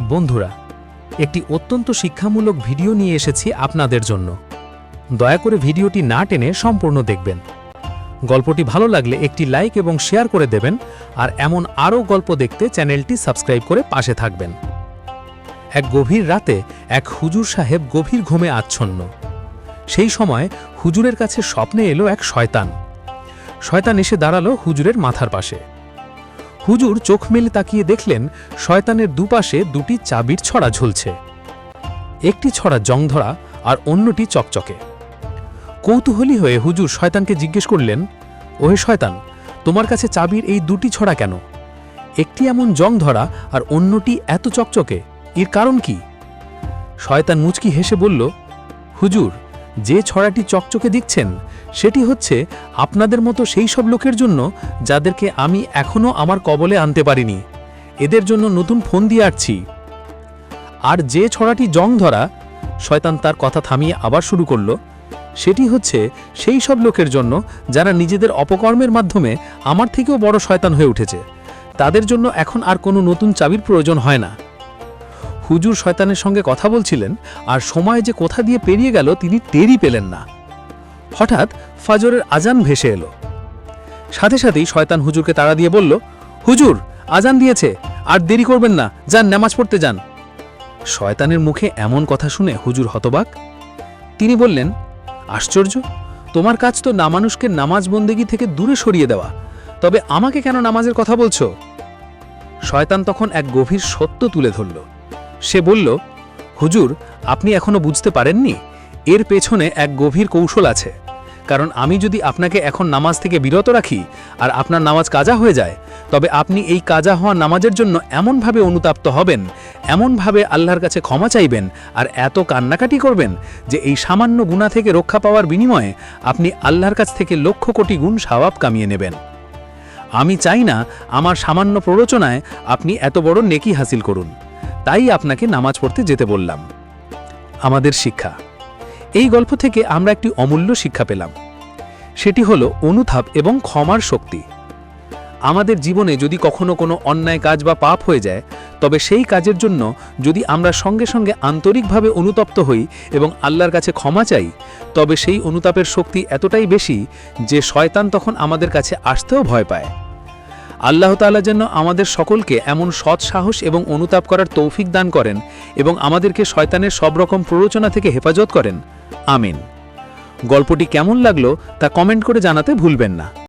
বন্ধুরা, একটি অত্যন্ত শিক্ষামূলক ভিডিও নিয়ে এসেছি আপনাদের জন্য। দয়া করে ভিডিওটি না টেনে সম্পূর্ণ দেখবেন। গল্পটি ভালো লাগলে একটি লাইক এবং শেয়ার করে দেবেন, আর এমন আরও গল্প দেখতে চ্যানেলটি সাবস্ক্রাইব করে পাশে থাকবেন। এক গভীর রাতে এক হুজুর সাহেব গভীর ঘুমে আচ্ছন্ন। সেই সময় হুজুরের কাছে স্বপ্নে এলো এক শয়তান। শয়তান এসে দাঁড়াল হুজুরের মাথার পাশে। হুজুর চোখ মেলে তাকিয়ে দেখলেন শয়তানের দুপাশে দুটি চাবির ছড়া ঝুলছে। একটি ছড়া জংধরা আর অন্যটি চকচকে। কৌতূহলী হয়ে হুজুর শয়তানকে জিজ্ঞেস করলেন, ওহে শয়তান, তোমার কাছে চাবির এই দুটি ছড়া কেন? একটি এমন জং ধরা আর অন্যটি এত চকচকে, এর কারণ কি? শয়তান মুচকি হেসে বলল, হুজুর যে ছড়াটি চকচকে দিচ্ছেন, সেটি হচ্ছে আপনাদের মতো সেই সব লোকের জন্য যাদেরকে আমি এখনও আমার কবলে আনতে পারিনি। এদের জন্য নতুন ফোন দিয়ে আসছি। আর যে ছড়াটি জং ধরা, শয়তান তার কথা থামিয়ে আবার শুরু করল, সেটি হচ্ছে সেই সব লোকের জন্য যারা নিজেদের অপকর্মের মাধ্যমে আমার থেকেও বড় শয়তান হয়ে উঠেছে। তাদের জন্য এখন আর কোনো নতুন চাবির প্রয়োজন হয় না। হুজুর শয়তানের সঙ্গে কথা বলছিলেন আর সময় যে কোথা দিয়ে পেরিয়ে গেল তিনি টেরই পেলেন না। হঠাৎ ফাজরের আজান ভেসে এলো। সাথে সাথেই শয়তান হুজুরকে তাড়া দিয়ে বলল, হুজুর, আজান দিয়েছে, আর দেরি করবেন না, যান, নামাজ পড়তে যান। শয়তানের মুখে এমন কথা শুনে হুজুর হতবাক। তিনি বললেন, আশ্চর্য, তোমার কাজ তো না মানুষকে নামাজ বন্দেগী থেকে দূরে সরিয়ে দেওয়া, তবে আমাকে কেন নামাজের কথা বলছো? শয়তান তখন এক গভীর সত্য তুলে ধরল। সে বলল, হুজুর, আপনি এখনও বুঝতে পারেননি? এর পেছনে এক গভীর কৌশল আছে। কারণ আমি যদি আপনাকে এখন নামাজ থেকে বিরত রাখি আর আপনার নামাজ কাজা হয়ে যায়, তবে আপনি এই কাজা হওয়া নামাজের জন্য এমনভাবে অনুতাপ্ত হবেন, এমনভাবে আল্লাহর কাছে ক্ষমা চাইবেন আর এত কান্নাকাটি করবেন যে এই সামান্য গুণা থেকে রক্ষা পাওয়ার বিনিময়ে আপনি আল্লাহর কাছ থেকে লক্ষ কোটি গুণ সওয়াব কামিয়ে নেবেন। আমি চাই না আমার সামান্য প্ররোচনায় আপনি এত বড় নেকি হাসিল করুন। তাই আপনাকে নামাজ পড়তে যেতে বললাম। আমাদের শিক্ষা। এই গল্প থেকে আমরা একটি অমূল্য শিক্ষা পেলাম। সেটি হলো অনুতাপ এবং ক্ষমার শক্তি। আমাদের জীবনে যদি কখনো কোনো অন্যায় কাজ বা পাপ হয়ে যায়, তবে সেই কাজের জন্য যদি আমরা সঙ্গে সঙ্গে আন্তরিকভাবে অনুতপ্ত হই এবং আল্লাহর কাছে ক্ষমা চাই, তবে সেই অনুতাপের শক্তি এতটাই বেশি যে শয়তান তখন আমাদের কাছে আসতেও ভয় পায়। আল্লাহ তালা যেন আমাদের সকলকে এমন সৎ সাহস এবং অনুতাপ করার তৌফিক দান করেন এবং আমাদেরকে শয়তানের সব রকম প্ররোচনা থেকে হেফাজত করেন। আমিন। গল্পটি কেমন লাগল তা কমেন্ট করে জানাতে ভুলবেন না।